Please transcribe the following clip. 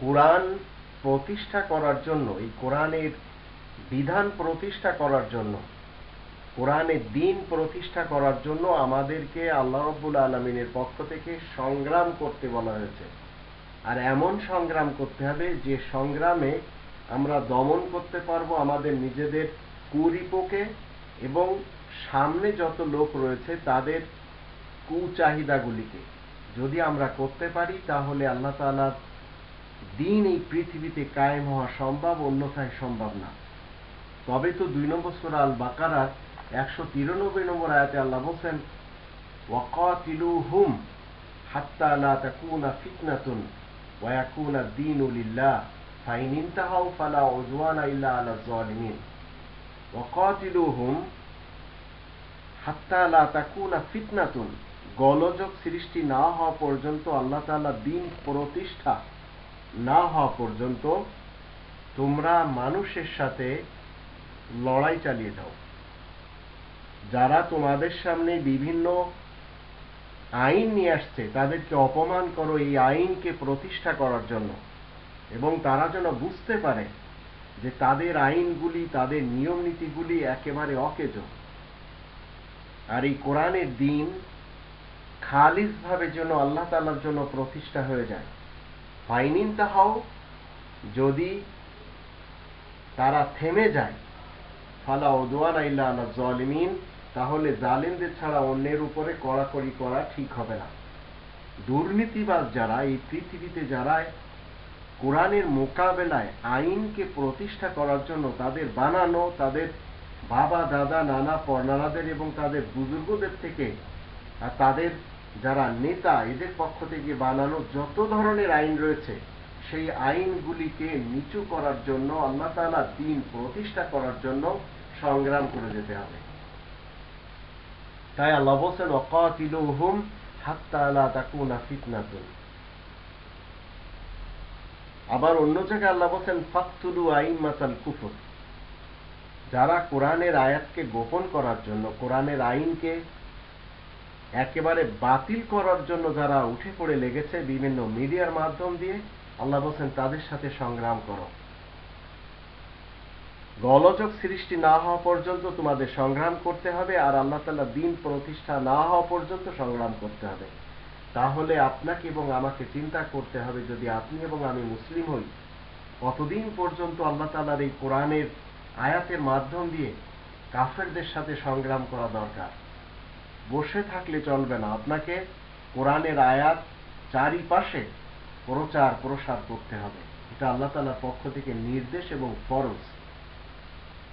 কোরআন প্রতিষ্ঠা করার জন্য, এই কোরআনের বিধান প্রতিষ্ঠা করার জন্য, কোরআনের দিন প্রতিষ্ঠা করার জন্য আমাদেরকে আল্লাহ রব্বুল আলমিনের পক্ষ থেকে সংগ্রাম করতে বলা হয়েছে। আর এমন সংগ্রাম করতে হবে যে সংগ্রামে আমরা দমন করতে পারব আমাদের নিজেদের কুরিপোকে এবং সামনে যত লোক রয়েছে, তাদের কুচাহিদাগুলিকে যদি আমরা করতে পারি, তাহলে আল্লাহ তালার দিন এই পৃথিবীতে কায়েম হওয়া সম্ভব, অন্যথায় সম্ভব না। তবে তো দুই নম্বর সুরা আল বাকারার একশো তিরানব্বই নম্বর আয়াতে আল্লাহ বলছেন হুম হাত্তা ফালা ইল্লা আলা হাত্তা তাকুনা ফিতনাতুন। গলযোগ সৃষ্টি না হওয়া পর্যন্ত আল্লাহ তাআলা দিন প্রতিষ্ঠা না হওয়া পর্যন্ত তোমরা মানুষের সাথে লড়াই চালিয়ে যাও। যারা তোমাদের সামনে বিভিন্ন আইন নিয়ে আসছে, তাদেরকে অপমান করো এই আইনকে প্রতিষ্ঠা করার জন্য। এবং তারা যেন বুঝতে পারে যে তাদের আইনগুলি, তাদের নিয়ম নীতিগুলি একেবারে অকেজ। আর এই কোরআনের দিন খালিজভাবে যেন আল্লাহ তালার জন্য প্রতিষ্ঠা হয়ে যায়। ফাইনিন তাহাও যদি তারা থেমে যায়, ফালা ওদোয়ান আইল্লা আল্লাহ জলিমিন তাহলে জালিমদের ছাড়া অন্যের উপরে কড়াকড়ি করা ঠিক হবে না। দুর্নীতিবাজ যারা, এই পৃথিবীতে যারা কোরআনের মোকাবেলায় আইনকে প্রতিষ্ঠা করার জন্য তাদের বানানো, তাদের বাবা, দাদা, নানা, পর্নানাদের এবং তাদের বুজুর্গদের থেকে তাদের যারা নেতা, এদের পক্ষ থেকে বানানো যত ধরনের আইন রয়েছে, সেই আইনগুলিকে নিচু করার জন্য, আল্লাহ তালা দিন প্রতিষ্ঠা করার জন্য সংগ্রাম করে যেতে হবে। তাই আল্লাহ বলছেন অকাতিলুহুম হাত্তা লা তাকুনা ফিতনাতুন। আবার অন্য জায়গায় আল্লাহ বলছেন, ফাকতুলু আইমাতাল কুফর। যারা কোরআনের আয়াতকে গোপন করার জন্য, কোরআনের আইনকে একেবারে বাতিল করার জন্য যারা উঠে পড়ে লেগেছে বিভিন্ন মিডিয়ার মাধ্যম দিয়ে, আল্লাহ বলছেন, তাদের সাথে সংগ্রাম করো। গলযোগ সৃষ্টি না হওয়া পর্যন্ত তোমাদের সংগ্রাম করতে হবে আর আল্লাহ তালা দিন প্রতিষ্ঠা না হওয়া পর্যন্ত সংগ্রাম করতে হবে। তাহলে আপনাকে এবং আমাকে চিন্তা করতে হবে যদি আপনি এবং আমি মুসলিম হই, কতদিন পর্যন্ত আল্লাহ তালার এই কোরআনের আয়াতের মাধ্যম দিয়ে কাফেরদের সাথে সংগ্রাম করা দরকার। বসে থাকলে চলবে না। আপনাকে কোরআনের আয়াত চারিপাশে প্রচার প্রসার করতে হবে। এটা আল্লাহ তালার পক্ষ থেকে নির্দেশ এবং ফরজ।